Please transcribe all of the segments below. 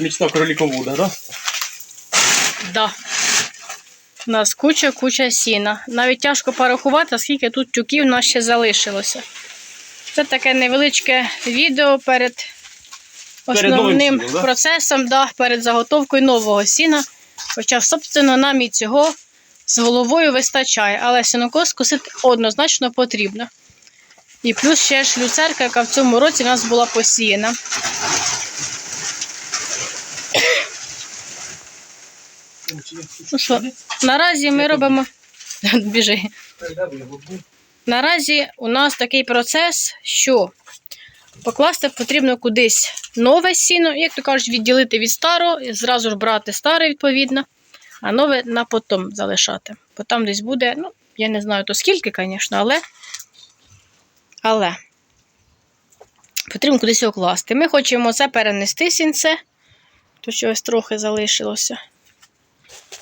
Мічна кроліковуда, да? Да. У нас куча-куча сіна. Навіть тяжко порахувати, скільки тут тюків у нас ще залишилося. Це таке невеличке відео перед Перед основним сіном, да? процесом, да, перед заготовкою нового сіна. Хоча, собственно, нам і цього з головою вистачає, але сінокос косити однозначно потрібно. І плюс ще ж люцерка, яка в цьому році у нас була посіяна. Ну що, наразі ми робимо. Біжи. Наразі у нас такий процес, що покласти потрібно кудись нове сіно, як то кажуть, відділити від старого, і зразу ж брати старе, відповідно, а нове на потом залишати. Бо там десь буде, ну, я не знаю то скільки, звісно, але, але потрібно кудись його класти. Ми хочемо це перенести сінце, то що ось трохи залишилося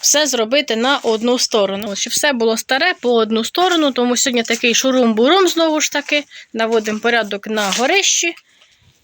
все зробити на одну сторону. Щоб все було старе по одну сторону, тому сьогодні такий шурум-бурум знову ж таки. Наводимо порядок на горищі.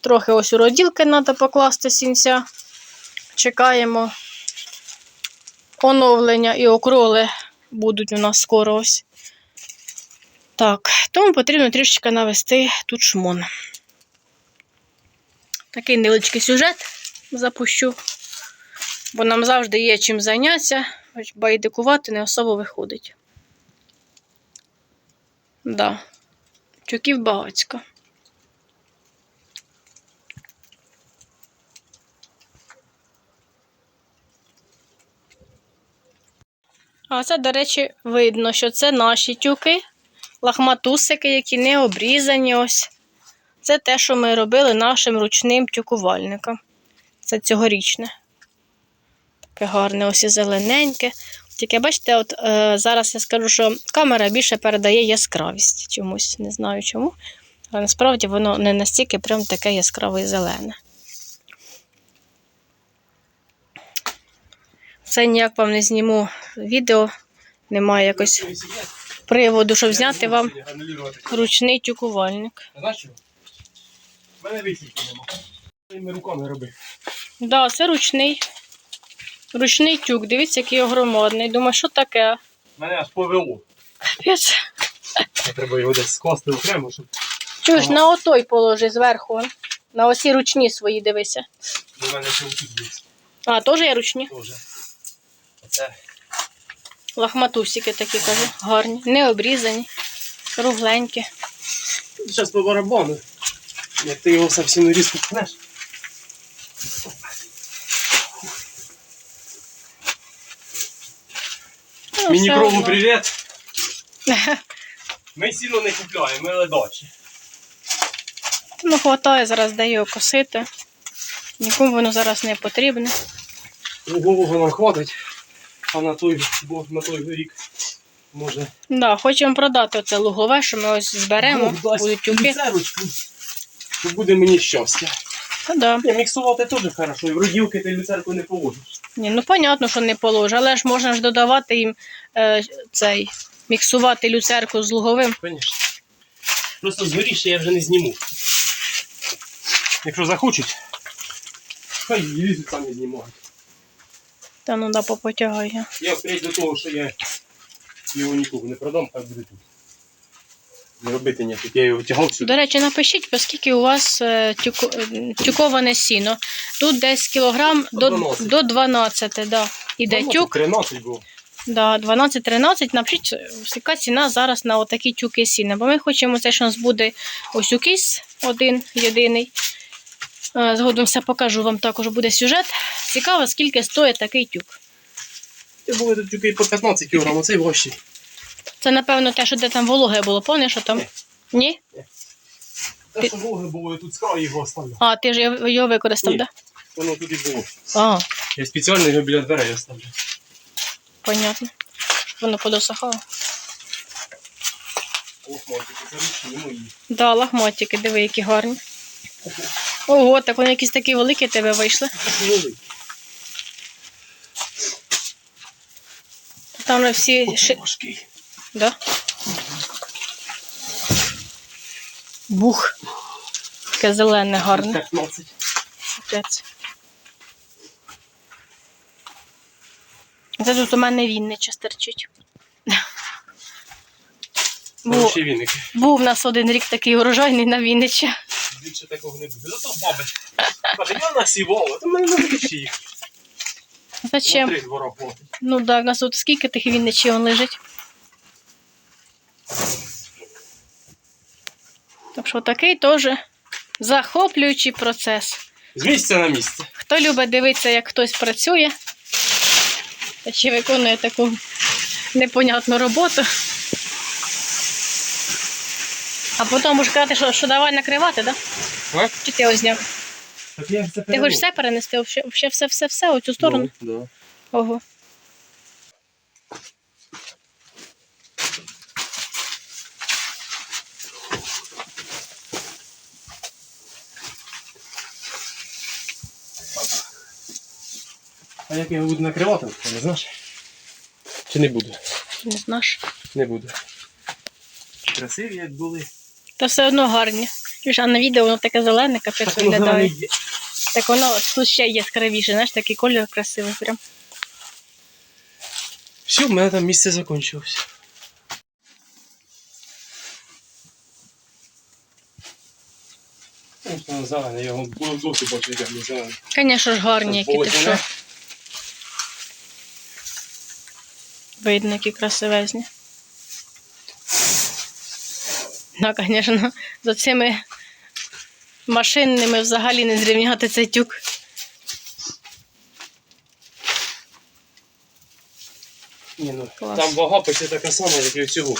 Трохи ось у роділки треба покласти сінця. Чекаємо оновлення і окроли будуть у нас скоро ось. Так, тому потрібно трішечки навести тут шмон. Такий невеличкий сюжет запущу бо нам завжди є чим зайнятися, хоч байдикувати не особо виходить. Да. Тюків багацько. А це, до речі, видно, що це наші тюки, лахматусики, які не обрізані ось. Це те, що ми робили нашим ручним тюкувальником. Це цьогорічне. Таке гарне, ось і зелененьке. Тільки бачите, от е, зараз я скажу, що камера більше передає яскравість чомусь, не знаю чому. Але насправді воно не настільки прям таке яскраве і зелене. Це ніяк вам не зніму відео. Немає якось приводу, щоб зняти вам ручний тюкувальник. Знаєш? У мене вихідки нема. Своїми руками роби. Так, да, це ручний. Ручний тюк, дивіться, який огромадний. Думаю, що таке? Мене аж повело. Капець. Треба його десь скласти окремо, щоб Чуєш, на отой положи зверху. На осі ручні свої дивися. до мене ще отут є А, теж є ручні. теж. Оце Лахматусики такі кажу. Гарні. Не обрізані. Кругленькі. Зараз по барабану. Як ти його совсем різко пхнеш. Ну, Мені все привіт. Ми сіно не купляємо, ми ледачі. Ну, хватає, зараз його косити. Нікому воно зараз не потрібне. Лугового нам хватить, а на той, бо на той рік може. Да, хочемо продати оце лугове, що ми ось зберемо, Бог будуть люцерочку, буде мені щастя. Та да. Я міксувати теж хорошо, і в роділки ти люцерку не положиш. Ні, ну понятно, що не положе, але ж можна ж додавати їм е, цей, міксувати люцерку з луговим. Звісно. Просто згоріше я вже не зніму. Якщо захочуть, хай лізуть самі знімають. Та ну да, попотягай. я. Впредь до того, що я його нікому не продам, хай буде тут. Не робити ніяких. Я його тягав сюди. До речі, напишіть, оскільки у вас е, тюко, е, тюковане сіно. Тут десь кілограм до, 12. до 12, да. Іде Мама, тюк, 13 було. да, 12-13. Напишіть, е, яка ціна зараз на отакі тюки сіна. Бо ми хочемо, це що у нас буде ось укіс один єдиний. Згодом все покажу вам також буде сюжет. Цікаво, скільки стоїть такий тюк. Ти були тут тільки по 15 кг, оцей важчий. Це, напевно, те, що де там вологе було, пам'ятаєш, що там? Ні. Ні? Те, що вологи було, я тут з краю його оставлю. А, ти ж його- використав, Ні. так? Воно тут і було. А, Я спеціально його біля дверей оставлю. понятно. Щоб воно подосохало. Ох, мальчики, це ручні мої. Да, лахматики, диви, які гарні. Ого, так вони якісь такі великі тебе вийшли. Великий. Там вже всі ши... важкий. Да? Бух. Таке зелене, гарне. 15. Капець. Це тут у мене Віннича стерчить. Був, був в нас один рік такий урожайний на Віннича. Більше такого не буде. Зато баби. Каже, я насівала, то мене не їх. Зачем? Ну так, у нас тут скільки тих Вінничів лежить. Що такий теж захоплюючий процес. З місця на місце. Хто любить дивитися, як хтось працює, чи виконує таку непонятну роботу. А потім можеш казати, що, що давай накривати, так? Да? Чи ти його зняв? Так я ж Ти хочеш все перенести? Вообще, вообще все, все, все, у цю сторону? Ну, Ого. А як я його буду накривати, ти не знаєш? Чи не буду? Не знаєш. Не буду. Красиві як були. Та все одно гарні. А на відео воно таке зелене, капець Так виглядає. Так воно тут ще яскравіше, знаєш, такий кольор красивий прям. Все, в мене там місце закінчилось. Ну, зелене, я його досі бачу, як не зелене. Звісно ж гарні, які ти що. Видно, які красивезні. Ну, звісно, за цими машинними взагалі не зрівняти цей тюк. Ні, ну, Клас. там вага почти така сама, як і у цього.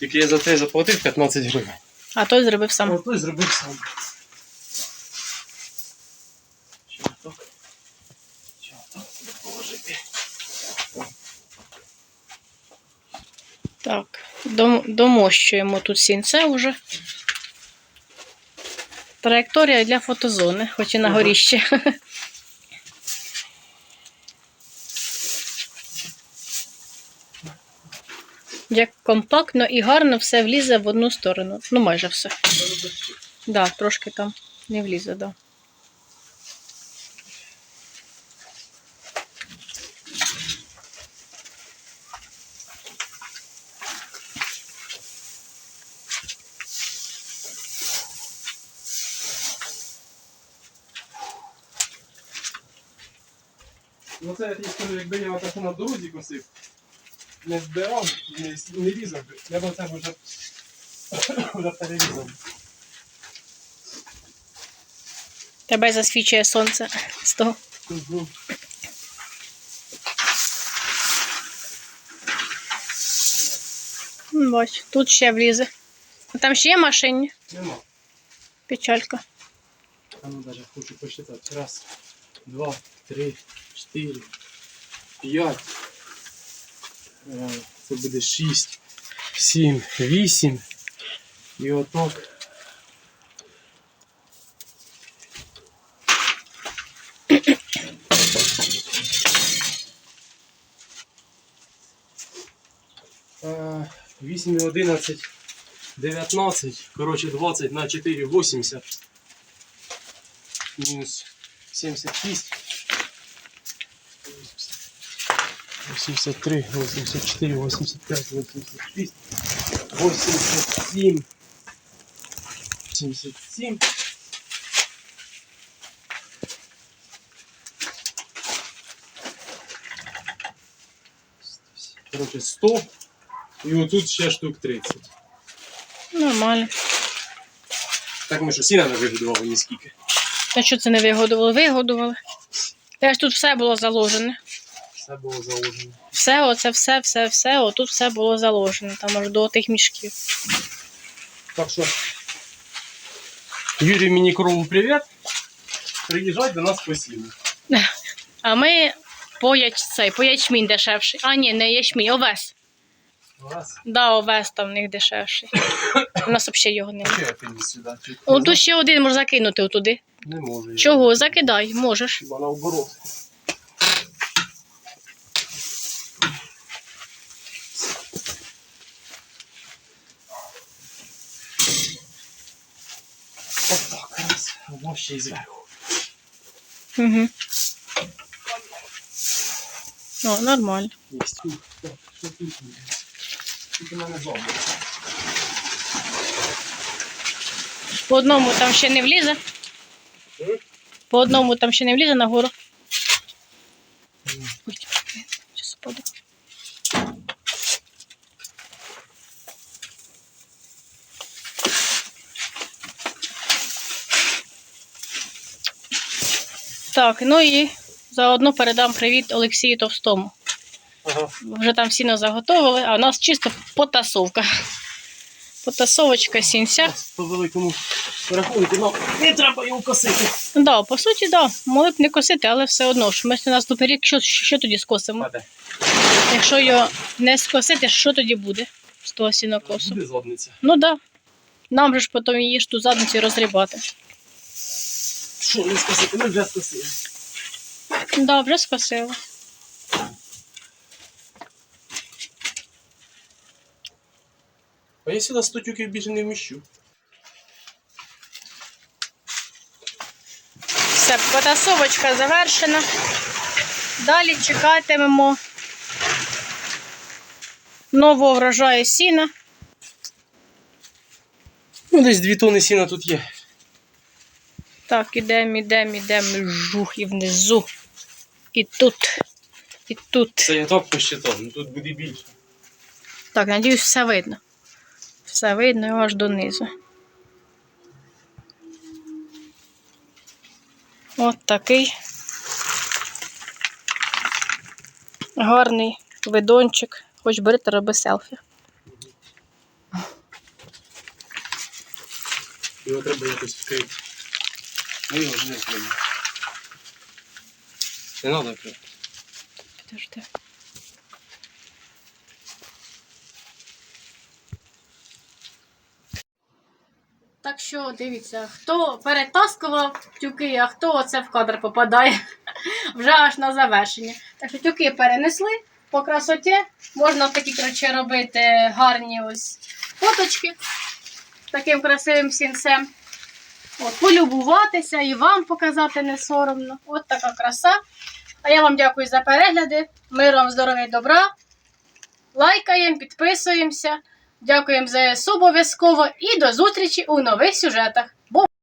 Тільки я за те заплатив 15 гривень. А той зробив А сам. той зробив сам. Чи отак? Чи отак себе положити? Так, домощуємо тут сінце вже. Траєкторія для фотозони, хоч і на Ага. горіще. Як компактно і гарно все влізе в одну сторону. Ну, майже все. Да, трошки там не влізе, да. Ну це я тобі скажу, якби я отак на дорозі косив, не збирав, не, не різав, би, я б це вже, вже перерізав. Тебе засвічує сонце з того. Угу. Бач, тут ще влізе. А Там ще є машині. Нема. Печалька. А ну даже хочу посчитати. Раз, два, три, чотири, п'ять. Е, Це буде шість, сім, вісім. І отак. Е, Вісім і одинадцять, дев'ятнадцять, коротше 20 на 4, 80 минус 76, 83, 84, 85, 86, 87, 77. Короче, 100. І отут ще штук 30. Нормально. Так ми що сіна не вигодували ні скільки. Та що це не вигодували? Вигодували. Теж тут все було заложене. Все було заложено. Все, оце все, все, все, отут все було заложено, там аж до тих мішків. Так що, Юрій Мінікрову привіт. Приїжджай до нас постійно. А ми по, яч... цей, по ячмінь дешевший. А, ні, не ячмінь, овес. Раз. Да, овес там в них дешевший. У нас взагалі його немає. Що я приніс сюди? Чи- О, тут ще один можна закинути туди. Не можу. Чого? Закидай, можеш. Хіба наоборот. Отак раз. Воно ще й зверху. Угу. О, нормально. Єсть. Що тут? Тут у мене зоба. По одному там ще не влізе. По одному там ще не влізе нагору. Ой, щас упаде. Так, ну і заодно передам привіт Олексію Товстому. Ага. Вже там сіно заготовили, а у нас чисто потасовка. Потасовочка сінця. По великому рахунку, ну, не треба його косити. Да, по суті, да. Могли б не косити, але все одно ж. Ми на наступний рік що, що тоді скосимо? Паде. Якщо його не скосити, що тоді буде з того сінокосу? Буде задниця. Ну так. Да. Нам же ж потім її ж ту задницю розрібати. Що не скосити? Ми вже скосили. Да, вже скосили. А я сюди 100 тюків більше не вміщу. Потасовочка завершена. Далі чекатимемо нового врожаю сіна. Ну, десь 2 тони сіна тут є. Так, ідемо, ідемо, ідемо. Жух і внизу. І тут. І тут. Це я так посчитав, ну тут буде більше. Так, надіюсь, все видно. Все видно його аж донизу. От такий гарний видончик. Хоч бери та роби селфі. Його треба якось вкрити. Ну його вже не вкриємо. Не треба вкрити. Підожди. Що дивіться, хто перетаскував тюки, а хто оце в кадр попадає вже аж на завершення. Так що тюки перенесли по красоті. Можна такі коротше, робити гарні ось фоточки таким красивим сінцем. От, полюбуватися і вам показати не соромно. От така краса. А я вам дякую за перегляди. Миру вам здоров'я і добра. Лайкаємо, підписуємося. Дякуємо за ЗСУ обов'язково і до зустрічі у нових сюжетах.